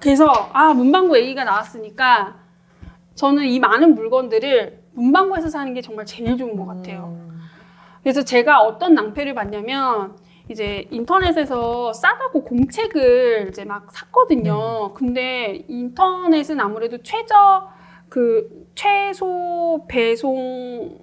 그래서 아 문방구 얘기가 나왔으니까 저는 이 많은 물건들을 문방구에서 사는 게 정말 제일 좋은 것 같아요. 음. 그래서 제가 어떤 낭패를 봤냐면 이제 인터넷에서 싸다고 공책을 이제 막 샀거든요. 근데 인터넷은 아무래도 최저 그 최소 배송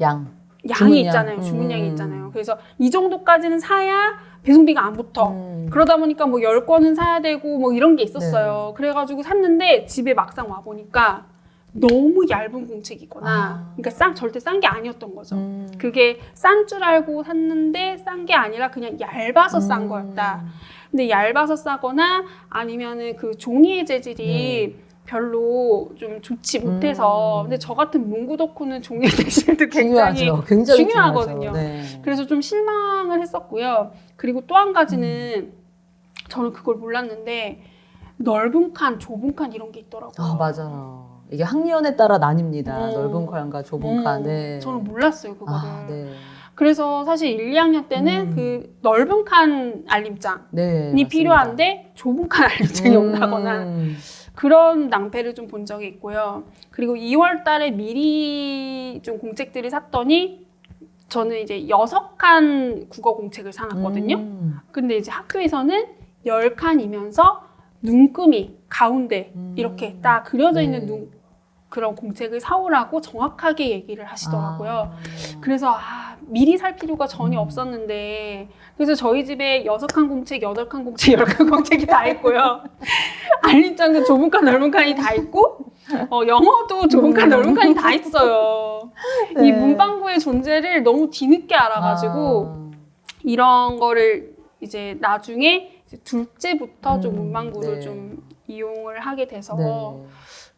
양. 양이 주문량. 있잖아요. 주문량이 음. 있잖아요. 그래서 이 정도까지는 사야 배송비가 안 붙어. 음. 그러다 보니까 뭐 10건은 사야 되고 뭐 이런 게 네. 있었어요. 그래가지고 샀는데 집에 막상 와보니까 너무 얇은 공책이거나 아. 그러니까 싼, 절대 싼 게 아니었던 거죠. 음. 그게 싼 줄 알고 샀는데 싼 게 아니라 그냥 얇아서 싼 음. 거였다. 근데 얇아서 싸거나 아니면은 그 종이의 재질이 별로 좀 좋지 못해서 음. 근데 저 같은 문구 덕후는 종이의 재질도 굉장히 중요하죠. 굉장히 중요하거든요. 네. 그래서 좀 실망을 했었고요. 그리고 또 한 가지는 저는 그걸 몰랐는데 넓은 칸, 좁은 칸 이런 게 있더라고요. 아 맞아요. 이게 학년에 따라 나뉩니다. 음. 넓은 칸과 좁은 음, 칸. 네. 저는 몰랐어요, 그거를. 아, 네. 그래서 사실 1, 2학년 때는 음. 그 넓은 칸 알림장이 네. 필요한데 좁은 칸 알림장이 음. 온다거나 그런 낭패를 좀 본 적이 있고요. 그리고 2월 달에 미리 좀 공책들을 샀더니 저는 이제 여섯 칸 국어 공책을 사놨거든요. 음. 근데 이제 학교에서는 10칸이면서 눈금이 가운데 음. 이렇게 딱 그려져 있는 네. 눈, 그런 공책을 사오라고 정확하게 얘기를 하시더라고요. 아. 그래서 아, 미리 살 필요가 전혀 음. 없었는데 그래서 저희 집에 여섯 칸 공책, 여덟 칸 공책, 열 칸 공책이 다 있고요. 알림장도 좁은 칸, 넓은 칸이 다 있고 어, 영어도 좁은 칸, 넓은 칸이 다 있어요. 네. 이 문방구의 존재를 너무 뒤늦게 알아가지고 아. 이런 거를 이제 나중에 이제 둘째부터 좀 음, 문방구를 네. 좀 이용을 하게 돼서 네.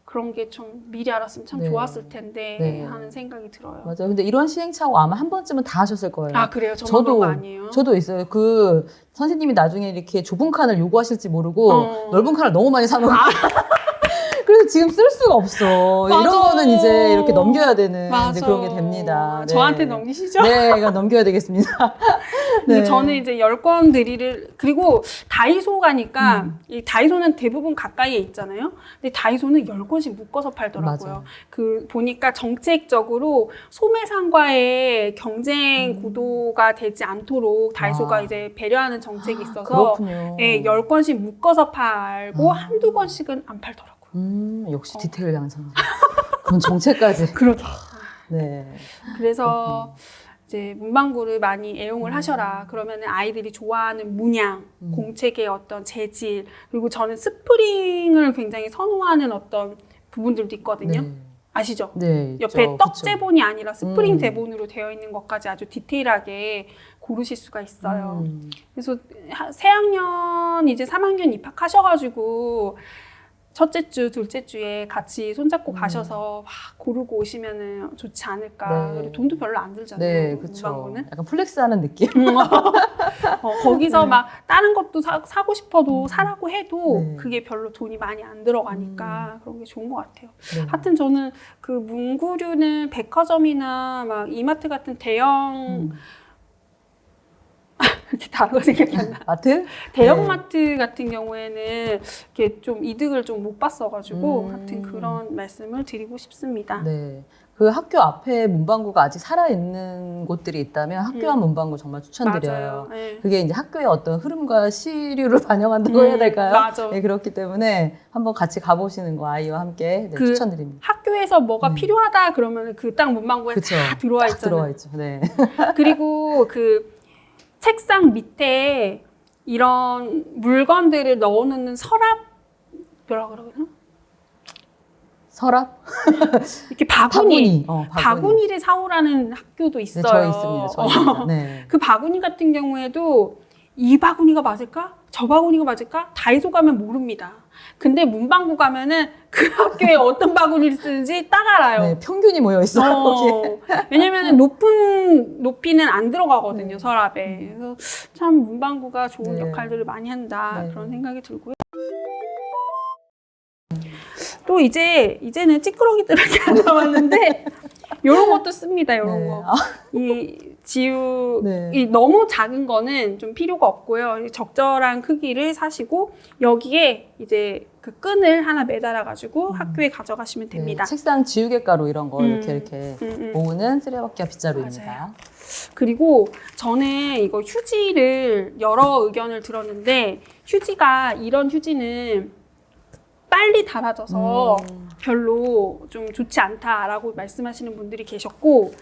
그런 게 좀 미리 알았으면 참 네. 좋았을 텐데 네. 하는 생각이 들어요. 맞아요. 근데 이런 시행착오 아마 한 번쯤은 다 하셨을 거예요. 아 그래요? 저도- 아니에요? 저도 있어요. 그 선생님이 나중에 이렇게 좁은 칸을 요구하실지 모르고 어. 넓은 칸을 너무 많이 사놓고 그래서 지금 쓸 수가 없어. 맞아. 이런 거는 이제 이렇게 넘겨야 되는. 이제 그런 게 됩니다. 네. 저한테 넘기시죠? 네, 이거 넘겨야 되겠습니다. 근데 네. 저는 이제 열권 드리를 그리고 다이소 가니까 음. 이 다이소는 대부분 가까이에 있잖아요. 근데 다이소는 열 권씩 묶어서 팔더라고요. 맞아요. 그 보니까 정책적으로 소매상과의 경쟁 음. 구도가 되지 않도록 다이소가 아. 이제 배려하는 정책이 있어서 그렇군요. 예, 열 권씩 묶어서 팔고 아. 한두 권씩은 안 팔더라고요. 음, 역시 디테일 양성. 그런 정체까지. 그러게. 네. 그래서 이제 문방구를 많이 애용을 하셔라. 그러면 아이들이 좋아하는 문양, 음. 공책의 어떤 재질, 그리고 저는 스프링을 굉장히 선호하는 어떤 부분들도 있거든요. 네. 아시죠? 네. 옆에 있죠. 떡 그쵸. 제본이 아니라 스프링 음. 제본으로 되어 있는 것까지 아주 디테일하게 고르실 수가 있어요. 음. 그래서 하- 새학년 이제 3학년 입학하셔가지고 첫째 주, 둘째 주에 같이 손잡고 음. 가셔서 막 고르고 오시면은 좋지 않을까. 네. 그리고 돈도 별로 안 들잖아요. 네, 그렇죠. 문방구는. 약간 플렉스하는 느낌. 어, 거기서 네. 막 다른 것도 사, 고 싶어도 사라고 해도 네. 그게 별로 돈이 많이 안 들어가니까 그런 게 좋은 것 같아요. 네. 하여튼 저는 그 문구류는 백화점이나 막 이마트 같은 대형 음. 이렇게 단어 생각이 안 나. 마트? 대형마트 같은 경우에는 이렇게 좀 이득을 좀 못 봤어가지고 음. 하여튼 그런 말씀을 드리고 싶습니다. 네. 그 학교 앞에 문방구가 아직 살아있는 곳들이 있다면 학교 앞 음. 문방구 정말 추천드려요. 맞아요. 네. 그게 이제 학교의 어떤 흐름과 시류를 반영한다고 해야 음, 될까요? 맞아. 네, 그렇기 때문에 한번 같이 가보시는 거 아이와 함께 네, 그 추천드립니다. 학교에서 뭐가 음. 필요하다 그러면 그 딱 문방구에 그쵸. 다 들어와 딱 있잖아요. 들어와 있죠. 네. 그리고 그 책상 밑에 이런 물건들을 넣어놓는 서랍 뭐라 그러나? 서랍? 이렇게 바구니, 바구니. 어, 바구니. 를 사오라는 학교도 네, 있어요. 저희 있습니다. 저희 있습니다. 네. 그 바구니 같은 경우에도 이 바구니가 맞을까? 저 바구니가 맞을까? 다이소 가면 모릅니다. 근데 문방구 가면은 그 학교에 어떤 바구니를 쓰는지 딱 알아요. 네, 평균이 모여 있어요. 거기에. 어, 왜냐면은 높은 높이는 안 들어가거든요 네. 서랍에. 그래서 참 문방구가 좋은 네. 역할들을 많이 한다 네. 그런 생각이 들고요. 또 이제 이제는 찌끄러기들밖에 안 남았는데 이런 것도 씁니다. 이런 네. 거. 아, 이 지우이 네. 너무 작은 거는 좀 필요가 없고요. 적절한 크기를 사시고 여기에 이제 그 끈을 하나 매달아 가지고 음. 학교에 가져가시면 됩니다. 네, 책상 지우개 가루 이런 거 음. 이렇게 이렇게 음, 음. 모으는 쓰레받기 빗자루입니다. 맞아요. 그리고 저는 이거 휴지를 여러 의견을 들었는데 휴지가 이런 휴지는 빨리 닳아져서 음. 별로 좀 좋지 않다라고 말씀하시는 분들이 계셨고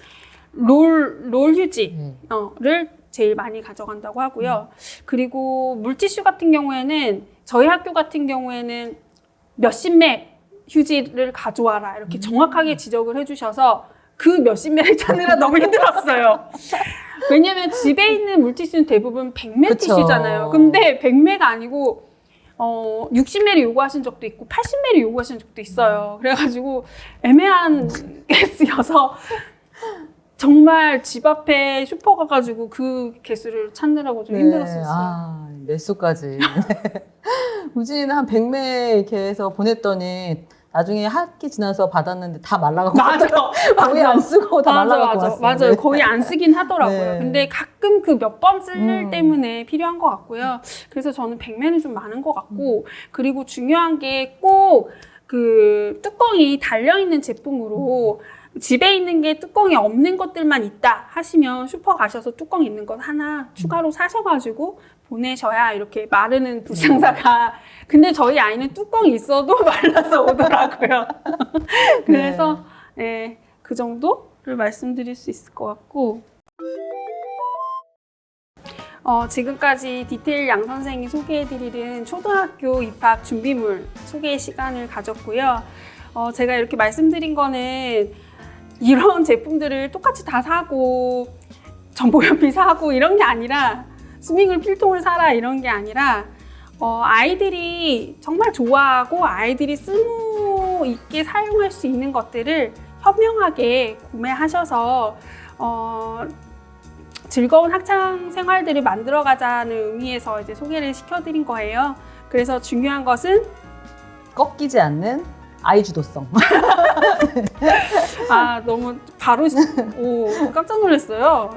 롤, 롤 휴지를 네. 제일 많이 가져간다고 하고요. 그리고 물티슈 같은 경우에는 저희 학교 같은 경우에는 몇십 맥 휴지를 가져와라 이렇게 정확하게 지적을 해주셔서 그 몇십 맥을 찾느라 너무 힘들었어요. 왜냐면 집에 있는 물티슈는 대부분 100맥 그쵸. 티슈잖아요. 근데 100맥 아니고 어, 60ml 요구하신 적도 있고 80ml 요구하신 적도 있어요. 그래가지고 애매한 개수여서 정말 집 앞에 슈퍼 가가지고 그 개수를 찾느라고 좀 힘들었었어요. 아, 몇 수까지. 우진이는 한 100매 이렇게 해서 보냈더니 나중에 학기 지나서 받았는데 다 말라가고 맞아, 거의 안 쓰고 다 맞아, 말라가고 맞아, 왔어요. 맞아요. 거의 안 쓰긴 하더라고요. 네. 근데 가끔 그 몇 번 쓸일 음. 때문에 필요한 것 같고요. 그래서 저는 백매는 좀 많은 것 같고, 그리고 중요한 게 꼭 그 뚜껑이 달려 있는 제품으로 집에 있는 게 뚜껑이 없는 것들만 있다 하시면 슈퍼 가셔서 뚜껑 있는 것 하나 추가로 사셔가지고 보내셔야 이렇게 마르는 불상사가. 근데 저희 아이는 뚜껑이 있어도 말라서 오더라고요. 그래서 네, 그 정도를 말씀드릴 수 있을 것 같고 어, 지금까지 디테일 양 선생이 소개해드리는 초등학교 입학 준비물 소개 시간을 가졌고요. 어, 제가 이렇게 말씀드린 거는 이런 제품들을 똑같이 다 사고 전보연필 사고 이런 게 아니라 스밍을 필통을 사라 이런 게 아니라 어, 아이들이 정말 좋아하고 아이들이 쓸모 있게 사용할 수 있는 것들을 현명하게 구매하셔서 어, 즐거운 학창 생활들을 만들어 가자는 의미에서 이제 소개를 시켜드린 거예요. 그래서 중요한 것은 꺾이지 않는 아이 주도성. 아 너무 바로 오 깜짝 놀랐어요.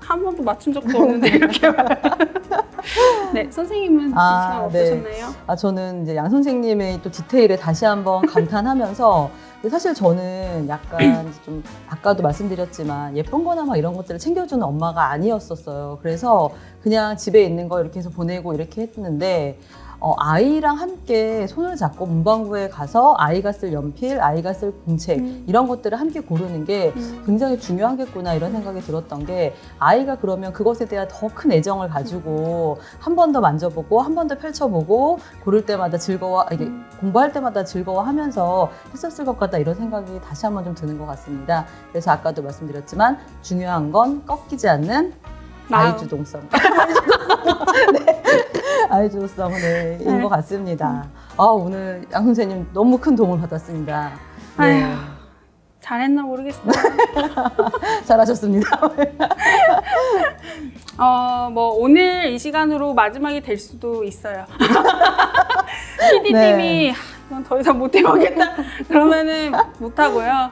한 번도 맞춘 적도 없는데 이렇게 말. 네 선생님은 아, 이 시간 네. 어떠셨나요? 아, 저는 이제 양 선생님의 또 디테일에 다시 한번 감탄하면서 근데 사실 저는 약간 좀 아까도 말씀드렸지만 예쁜 거나 막 이런 것들을 챙겨주는 엄마가 아니었었어요. 그래서 그냥 집에 있는 거 이렇게 해서 보내고 이렇게 했는데 어, 아이랑 함께 손을 잡고 문방구에 가서 아이가 쓸 연필, 아이가 쓸 공책 음. 이런 것들을 함께 고르는 게 음. 굉장히 중요하겠구나 이런 생각이 들었던 게 아이가 그러면 그것에 대한 더 큰 애정을 가지고 한 번 더 만져보고 한 번 더 펼쳐보고 고를 때마다 즐거워 이게 음. 공부할 때마다 즐거워하면서 했었을 것 같다 이런 생각이 다시 한번 좀 드는 것 같습니다. 그래서 아까도 말씀드렸지만 중요한 건 꺾이지 않는 마음. 아이 주동성. 네. 아이 주도성인 네. 것 같습니다. 아 오늘 양 선생님 너무 큰 도움을 받았습니다. 네. 아휴. 잘했나 모르겠어요. 잘하셨습니다. 어, 뭐 오늘 이 시간으로 마지막이 될 수도 있어요. PD님이 네. 이건 더 이상 못 해보겠다 그러면은 못 하고요.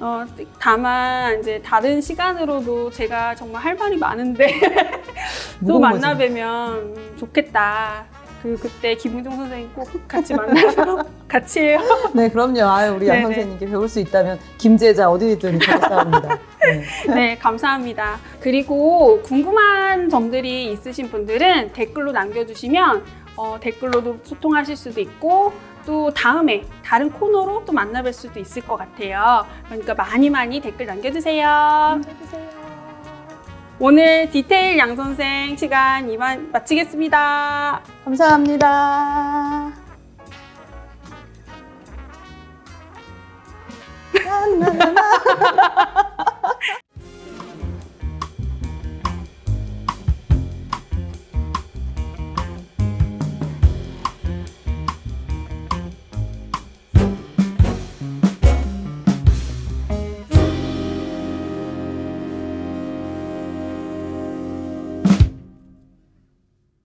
어, 다만 이제 다른 시간으로도 제가 정말 할 말이 많은데 또 만나. 뵈면 좋겠다. 그 그때 김우종 선생님 꼭 같이 만나서 같이 해요. 네, 그럼요. 아유, 우리 양 네네. 선생님께 배울 수 있다면 김제자 어디든 가겠습니다. 네. 네, 감사합니다. 그리고 궁금한 점들이 있으신 분들은 댓글로 남겨주시면 어, 댓글로도 소통하실 수도 있고 또 다음에 다른 코너로 또 만나뵐 수도 있을 것 같아요. 그러니까 많이 많이 댓글 남겨주세요. 오늘 디테일 양 선생 시간 이만 마치겠습니다. 감사합니다.